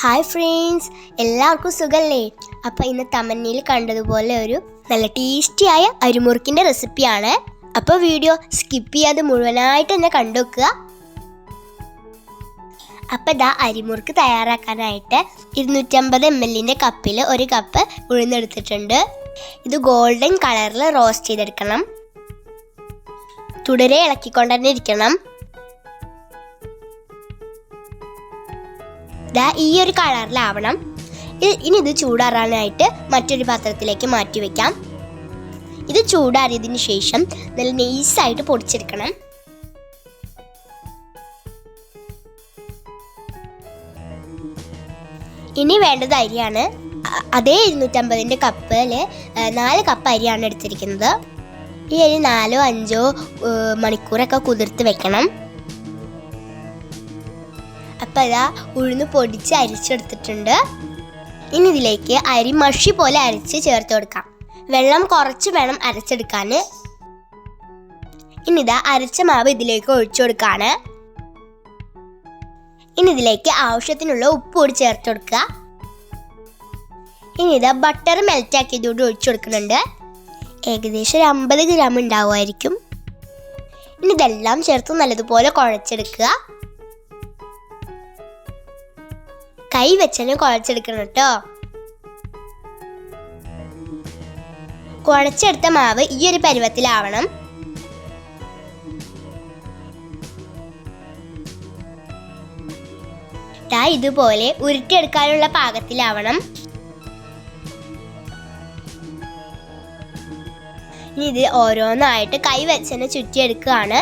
Hi friends എല്ലാവർക്കും സുഖമല്ലേ അപ്പോൾ ഇന്ന് തമന്നയിൽ കണ്ടതുപോലെ ഒരു നല്ല ടേസ്റ്റിയായ അരിമുറുക്കിന്റെ റെസിപ്പിയാണ് അപ്പോൾ വീഡിയോ സ്കിപ്പ് ചെയ്യാതെ മുഴുവനായിട്ട് തന്നെ കണ്ടു വെക്കുക അപ്പോൾ ഇതാ അരിമുറുക്ക് തയ്യാറാക്കാനായിട്ട് ഇരുന്നൂറ്റമ്പത് എം എല്ലിന്റെ കപ്പിൽ ഒരു കപ്പ് ഉഴുന്നെടുത്തിട്ടുണ്ട്. ഇത് ഗോൾഡൻ കളറിൽ റോസ്റ്റ് ചെയ്തെടുക്കണം. തുടരെ ഇളക്കിക്കൊണ്ട് തന്നെ ഇരിക്കണം. ദാ ഈ ഒരു കളറിലാവണം. ഇനി ഇത് ചൂടാറാനായിട്ട് മറ്റൊരു പാത്രത്തിലേക്ക് മാറ്റി വെക്കാം. ഇത് ചൂടാറിയതിന് ശേഷം നല്ല നെയ്സായിട്ട് പൊടിച്ചെടുക്കണം. ഇനി വേണ്ടത് അരിയാണ്. അതേ ഇരുന്നൂറ്റമ്പതിന്റെ കപ്പിൽ നാല് കപ്പ് അരിയാണ് എടുത്തിരിക്കുന്നത്. ഈ അരി നാലോ അഞ്ചോ മണിക്കൂറൊക്കെ കുതിർത്ത് വെക്കണം. അപ്പം ഉഴുന്ന് പൊടിച്ച് അരിച്ചെടുത്തിട്ടുണ്ട്. ഇനി ഇതിലേക്ക് അരി മഷി പോലെ അരച്ച് ചേർത്ത് കൊടുക്കാം. വെള്ളം കുറച്ച് വേണം അരച്ചെടുക്കാൻ ഇനി ഇതാ അരച്ച മാവ് ഇതിലേക്ക് ഒഴിച്ചു കൊടുക്കാണ്. ഇനി ഇതിലേക്ക് ആവശ്യത്തിനുള്ള ഉപ്പ് കൂടി ചേർത്ത് കൊടുക്കുക. ഇനി ഇതാ ബട്ടർ മെൽറ്റ് ആക്കിയതോട് ഒഴിച്ചു കൊടുക്കുന്നുണ്ട്. ഏകദേശം ഒരു അമ്പത് ഗ്രാം ഉണ്ടാവുമായിരിക്കും. ഇനി ഇതെല്ലാം ചേർത്ത് നല്ലതുപോലെ കുഴച്ചെടുക്കുക. കൈ വെച്ചന്നെ കുഴച്ചെടുക്കണം കേട്ടോ. കുഴച്ചെടുത്ത മാവ് ഈ ഒരു പരുവത്തിലാവണം. ഇതുപോലെ ഉരുട്ടിയെടുക്കാനുള്ള പാകത്തിലാവണം. ഇനി ഇത് ഓരോന്നായിട്ട് കൈ ചുറ്റിയെടുക്കുകയാണ്.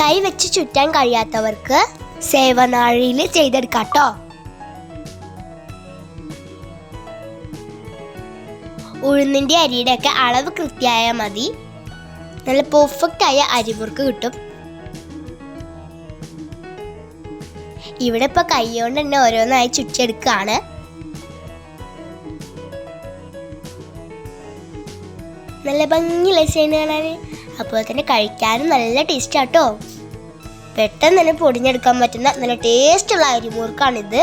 കൈ വെച്ച് ചുറ്റാൻ കഴിയാത്തവർക്ക് സേവനാഴിയിൽ ചെയ്തെടുക്കാം കേട്ടോ ഉഴുന്നിന്റെ അരിയുടെ ഒക്കെ അളവ് കൃത്യമായാൽ മതി. നല്ല പെർഫെക്റ്റ് ആയ അരിമുറുക്ക് കിട്ടും. ഇവിടെ ഇപ്പൊ കൈകൊണ്ട് തന്നെ ഓരോന്നായി ചുറ്റിയെടുക്കുകയാണ് നല്ല ഭംഗിയുള്ള ചെയ്യുന്ന കാണാൻ അപ്പോൾ തന്നെ കഴിക്കാനും നല്ല ടേസ്റ്റ് ആട്ടോ. പെട്ടെന്ന് തന്നെ പൊടിഞ്ഞെടുക്കാൻ പറ്റുന്ന നല്ല ടേസ്റ്റുള്ള അരിമുറുക്കാണിത്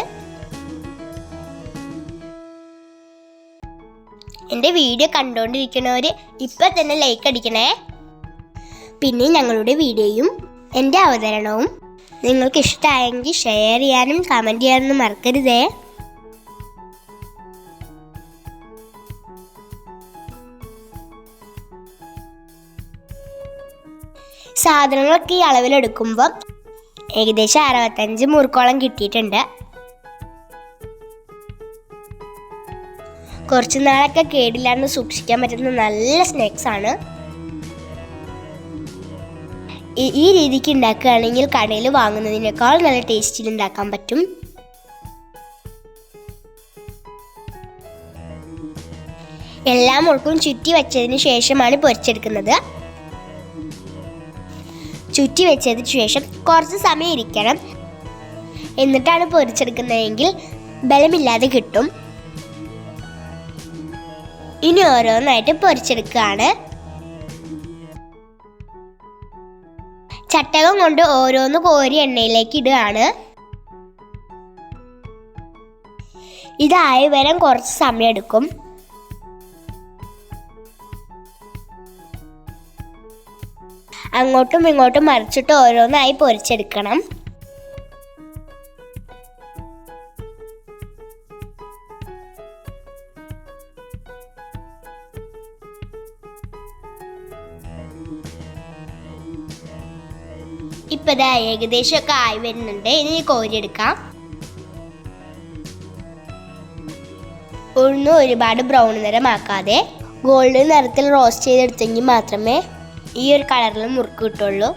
എന്റെ വീഡിയോ കണ്ടുകൊണ്ടിരിക്കുന്നവർ ഇപ്പം തന്നെ ലൈക്ക് അടിക്കണേ. പിന്നെ ഞങ്ങളുടെ വീഡിയോയും എന്റെ അവതരണവും. നിങ്ങൾക്ക് ഇഷ്ടമായെങ്കിൽ ഷെയർ ചെയ്യാനും കമന്റ് ചെയ്യാനും മറക്കരുതേ. സാധനങ്ങളൊക്കെ ഈ അളവിലെടുക്കുമ്പോൾ ഏകദേശം അറുപത്തഞ്ച് മുറുക്കോളം കിട്ടിയിട്ടുണ്ട്. കുറച്ച് നാളൊക്കെ കേടില്ലാണ്ട് സൂക്ഷിക്കാൻ പറ്റുന്ന നല്ല സ്നാക്സ് ആണ്. ഈ രീതിക്ക് ഉണ്ടാക്കുകയാണെങ്കിൽ കടയിൽ വാങ്ങുന്നതിനേക്കാൾ നല്ല ടേസ്റ്റിൽ ഉണ്ടാക്കാൻ പറ്റും. എല്ലാ മുഴുക്കും ചുറ്റി വെച്ചതിന് ശേഷമാണ് പൊരിച്ചെടുക്കുന്നത്. ചുറ്റി വെച്ചതിന് ശേഷം കുറച്ച് സമയം ഇരിക്കണം എന്നിട്ടാണ് പൊരിച്ചെടുക്കുന്നതെങ്കിൽ ബലമില്ലാതെ കിട്ടും. ഇനി ഓരോന്നായിട്ട് പൊരിച്ചെടുക്കുകയാണ്. ചട്ടകം കൊണ്ട് ഓരോന്ന് കോരി എണ്ണയിലേക്ക് ഇടുകയാണ്. ഇതായി വരാൻ കുറച്ച് സമയം എടുക്കും അങ്ങോട്ടും ഇങ്ങോട്ടും മറിച്ചിട്ട് ഓരോന്നായി പൊരിച്ചെടുക്കണം. ഇപ്പൊ ഇതാ ഏകദേശം ഒക്കെ ആയി വരുന്നുണ്ട്. ഇനി കോരിയെടുക്കാം ഉഴുന്ന് ഒരുപാട് ബ്രൗൺ നിറമാക്കാതെ ഗോൾഡൻ നിറത്തിൽ റോസ്റ്റ് ചെയ്തെടുത്തെങ്കിൽ മാത്രമേ ഈ ഒരു കളറിൽ മുറുക്ക് കിട്ടുള്ളൂ.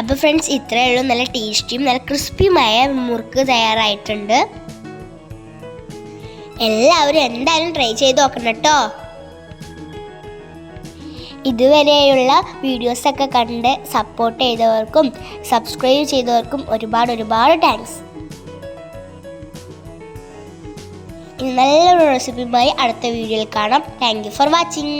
അപ്പോൾ ഫ്രണ്ട്സ് ഇത്രയേ ഉള്ളൂ. നല്ല ടേസ്റ്റിയും നല്ല ക്രിസ്പിയുമായ മുറുക്ക് തയ്യാറായിട്ടുണ്ട്. എല്ലാവരും എന്തായാലും ട്രൈ ചെയ്ത് നോക്കണം കേട്ടോ. ഇതുവരെയുള്ള വീഡിയോസൊക്കെ കണ്ട് സപ്പോർട്ട് ചെയ്തവർക്കും സബ്സ്ക്രൈബ് ചെയ്തവർക്കും ഒരുപാട് ഒരുപാട് താങ്ക്സ് നല്ലൊരു റെസിപ്പിയുമായി അടുത്ത വീഡിയോയിൽ കാണാം. Thank for watching